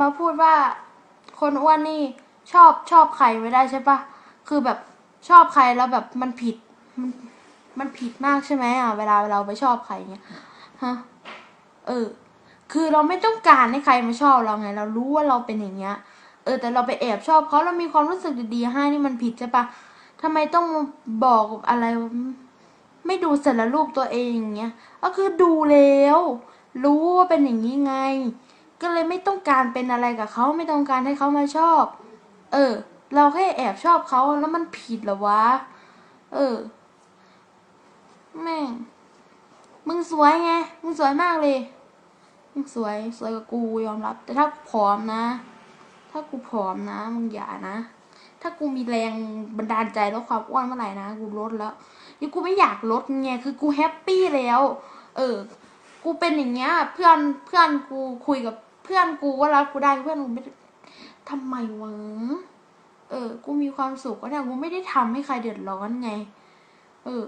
มาพูดว่าคนอ้วนนี่ชอบชอบใครไม่ได้ใช่ปะคือแบบชอบใครแล้วแบบมันผิดมันมันผิดมากใช่ไหมอะเวลาเราไปชอบใครเงี้ยฮะเออ คือเราไม่ต้องการให้ใครมาชอบเราไง เรารู้ว่าเราเป็นอย่างเงี้ย เออ แต่เราไปแอบชอบเขาเรามีความรู้สึกดีๆให้นี่มันผิดใช่ปะทำไมต้องบอกอะไร ไม่ดูเสร็จแล้วรูปตัวเองอย่างเงี้ยก็คือดูแล้ว รู้ว่าเป็นอย่างนี้ไง ก็เลยไม่ต้องการเป็นอะไรกับเขาไม่ต้องการให้เขามาชอบ เออ เราแค่แอบชอบเขาแล้วมันผิดเหรอวะ เออ แม่ง มึงสวยไง มึงสวยมากเลย มึงสวย สวยกว่ากูยอมรับ แต่ถ้าผอมนะ ถ้ากูผอมนะ มึงอย่านะ ถ้ากูมีแรงบันดาลใจแลดความอ้วนเมื่อไหร่นะ กูลดแล้วนี่กูไม่อยากลดไง คือกูแฮปปี้แล้ว เออ กูเป็นอย่างเงี้ย เพื่อน เพื่อนกูคุยกับ พื่อนกูว่ารักกูได้เพื่อนกูไม่ทำไมวะเออ กูมีความสุขก็เนี่ยกูไม่ได้ทำให้ใครเดือดร้อนไง เออ